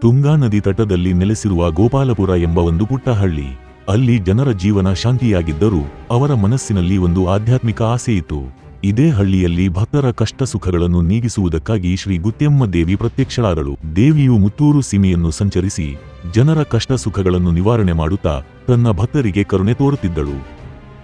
ತುಂಗಾ ನದಿ ತಟದಲ್ಲಿ ನೆಲೆಸಿರುವ ಗೋಪಾಲಪುರ ಎಂಬ ಒಂದು ಪುಟ್ಟ ಹಳ್ಳಿ ಅಲ್ಲಿ ಜನರ ಜೀವನ ಶಾಂತಿಯಾಗಿದ್ದರೂ ಅವರ ಮನಸ್ಸಿನಲ್ಲಿ ಒಂದು ಆಧ್ಯಾತ್ಮಿಕ ಆಸೆಯಿತ್ತು ಇದೇ ಹಳ್ಳಿಯಲ್ಲಿ ಭಕ್ತರ ಕಷ್ಟ ಸುಖಗಳನ್ನು ನೀಗಿಸುವುದಕ್ಕಾಗಿ ಶ್ರೀ ಗುತ್ಯಮ್ಮ ದೇವಿ ಪ್ರತ್ಯಕ್ಷಳಾದಳು ದೇವಿಯು ಮುತ್ತೂರು ಸೀಮೆಯನ್ನು ಸಂಚರಿಸಿ ಜನರ ಕಷ್ಟ ಸುಖಗಳನ್ನು ನಿವಾರಣೆ ಮಾಡುತ್ತಾ ತನ್ನ ಭಕ್ತರಿಗೆ ಕರುಣೆ ತೋರುತ್ತಿದ್ದಳು.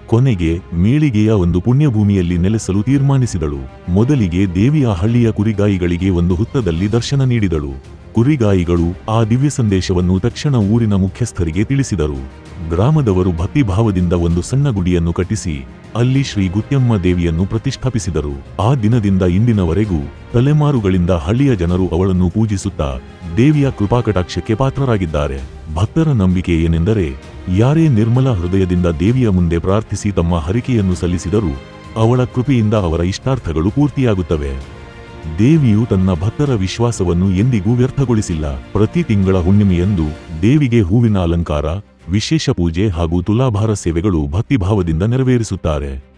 ಕೊನೆಗೆ ಮೇಳಿಗೆಯ ಒಂದು ಪುಣ್ಯಭೂಮಿಯಲ್ಲಿ ನೆಲೆಸಲು ತೀರ್ಮಾನಿಸಿದಳು. ಮೊದಲಿಗೆ ದೇವಿಯ ಹಳ್ಳಿಯ ಕುರಿಗಾಯಿಗಳಿಗೆ ಒಂದು ಹುತ್ತದಲ್ಲಿ ದರ್ಶನ ನೀಡಿದಳು. ಕುರಿಗಾಯಿಗಳು ಆ ದಿವ್ಯ ಸಂದೇಶವನ್ನು ತಕ್ಷಣ ಊರಿನ ಮುಖ್ಯಸ್ಥರಿಗೆ ತಿಳಿಸಿದರು. ಗ್ರಾಮದವರು ಭಕ್ತಿಭಾವದಿಂದ ಒಂದು ಸಣ್ಣ ಗುಡಿಯನ್ನು ಕಟ್ಟಿಸಿ, ಅಲ್ಲಿ ಶ್ರೀ ಗುತ್ಯಮ್ಮ ದೇವಿಯನ್ನು ಪ್ರತಿಷ್ಠಾಪಿಸಿದರು. ಆ ದಿನದಿಂದ ಇಂದಿನವರೆಗೂ ತಲೆಮಾರುಗಳಿಂದ ಹಳ್ಳಿಯ ಜನರು ಅವಳನ್ನು ಪೂಜಿಸುತ್ತಾ ದೇವಿಯ ಕೃಪಾಕಟಾಕ್ಷಕ್ಕೆ ಪಾತ್ರರಾಗಿದ್ದಾರೆ. ಭಕ್ತರ ನಂಬಿಕೆ ಏನೆಂದರೆ, ಯಾರೇ ನಿರ್ಮಲ ಹೃದಯದಿಂದ ದೇವಿಯ ಮುಂದೆ ಪ್ರಾರ್ಥಿಸಿ ತಮ್ಮ ಹರಿಕೆಯನ್ನು ಸಲ್ಲಿಸಿದರೂ ಅವಳ ಕೃಪೆಯಿಂದ ಅವರ ಇಷ್ಟಾರ್ಥಗಳು ಪೂರ್ತಿಯಾಗುತ್ತವೆ. ದೇವಿಯು ತನ್ನ ಭಕ್ತರ ವಿಶ್ವಾಸವನ್ನು ಎಂದಿಗೂ ವ್ಯರ್ಥಗೊಳಿಸಿಲ್ಲ. ಪ್ರತಿ ತಿಂಗಳ ಹುಣ್ಣಿಮೆಯಂದು ದೇವಿಗೆ ಹೂವಿನ ಅಲಂಕಾರ, ವಿಶೇಷ ಪೂಜೆ ಹಾಗೂ ತುಲಾಭಾರ ಸೇವೆಗಳು ಭಕ್ತಿಭಾವದಿಂದ ನೆರವೇರಿಸುತ್ತಾರೆ.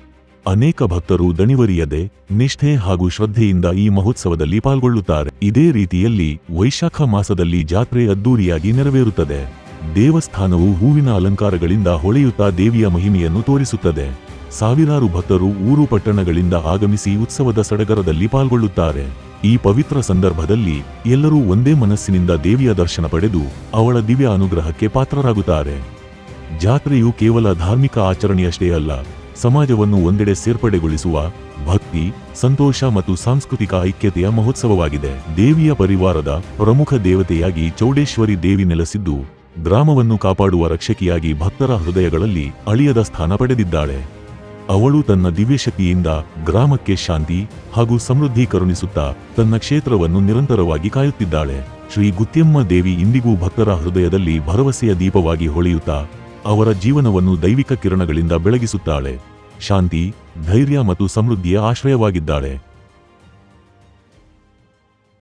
ಅನೇಕ ಭಕ್ತರು ದಣಿವರಿಯದೆ ನಿಷ್ಠೆ ಹಾಗೂ ಶ್ರದ್ಧೆಯಿಂದ ಈ ಮಹೋತ್ಸವದಲ್ಲಿ ಪಾಲ್ಗೊಳ್ಳುತ್ತಾರೆ. ಇದೇ ರೀತಿಯಲ್ಲಿ ವೈಶಾಖ ಮಾಸದಲ್ಲಿ ಜಾತ್ರೆ ಅದ್ದೂರಿಯಾಗಿ ನೆರವೇರುತ್ತದೆ. ದೇವಸ್ಥಾನವು ಹೂವಿನ ಅಲಂಕಾರಗಳಿಂದ ಹೊಳೆಯುತ್ತಾ ದೇವಿಯ ಮಹಿಮೆಯನ್ನು ತೋರಿಸುತ್ತದೆ. ಸಾವಿರಾರು ಭಕ್ತರು ಊರು ಪಟ್ಟಣಗಳಿಂದ ಆಗಮಿಸಿ ಉತ್ಸವದ ಸಡಗರದಲ್ಲಿ ಪಾಲ್ಗೊಳ್ಳುತ್ತಾರೆ. ಈ ಪವಿತ್ರ ಸಂದರ್ಭದಲ್ಲಿ ಎಲ್ಲರೂ ಒಂದೇ ಮನಸ್ಸಿನಿಂದ ದೇವಿಯ ದರ್ಶನ ಪಡೆದು ಅವಳ ದಿವ್ಯ ಅನುಗ್ರಹಕ್ಕೆ ಪಾತ್ರರಾಗುತ್ತಾರೆ. ಜಾತ್ರೆಯು ಕೇವಲ ಧಾರ್ಮಿಕ ಆಚರಣೆಯಷ್ಟೇ ಅಲ್ಲ, ಸಮಾಜವನ್ನು ಒಂದೆಡೆ ಸೇರ್ಪಡೆಗೊಳಿಸುವ ಭಕ್ತಿ, ಸಂತೋಷ ಮತ್ತು ಸಾಂಸ್ಕೃತಿಕ ಐಕ್ಯತೆಯ ಮಹೋತ್ಸವವಾಗಿದೆ. ದೇವಿಯ ಪರಿವಾರದ ಪ್ರಮುಖ ದೇವತೆಯಾಗಿ ಚೌಡೇಶ್ವರಿ ದೇವಿ ನೆಲೆಸಿದ್ದು, ಗ್ರಾಮವನ್ನು ಕಾಪಾಡುವ ರಕ್ಷಕಿಯಾಗಿ ಭಕ್ತರ ಹೃದಯಗಳಲ್ಲಿ ಅಳಿಯದ ಸ್ಥಾನ ಪಡೆದಿದ್ದಾಳೆ. ಅವಳು ತನ್ನ ದಿವ್ಯಶಕ್ತಿಯಿಂದ ಗ್ರಾಮಕ್ಕೆ ಶಾಂತಿ ಹಾಗೂ ಸಮೃದ್ಧಿ ಕರುಣಿಸುತ್ತಾ ತನ್ನ ಕ್ಷೇತ್ರವನ್ನು ನಿರಂತರವಾಗಿ ಕಾಯುತ್ತಿದ್ದಾಳೆ. ಶ್ರೀ ಗುತ್ಯಮ್ಮ ದೇವಿ ಇಂದಿಗೂ ಭಕ್ತರ ಹೃದಯದಲ್ಲಿ ಭರವಸೆಯ ದೀಪವಾಗಿ ಹೊಳೆಯುತ್ತಾ ಅವರ ಜೀವನವನ್ನು ದೈವಿಕ ಕಿರಣಗಳಿಂದ ಬೆಳಗಿಸುತ್ತಾಳೆ. ಶಾಂತಿ, ಧೈರ್ಯ ಮತ್ತು ಸಮೃದ್ಧಿಯ ಆಶ್ರಯವಾಗಿದ್ದಾಳೆ.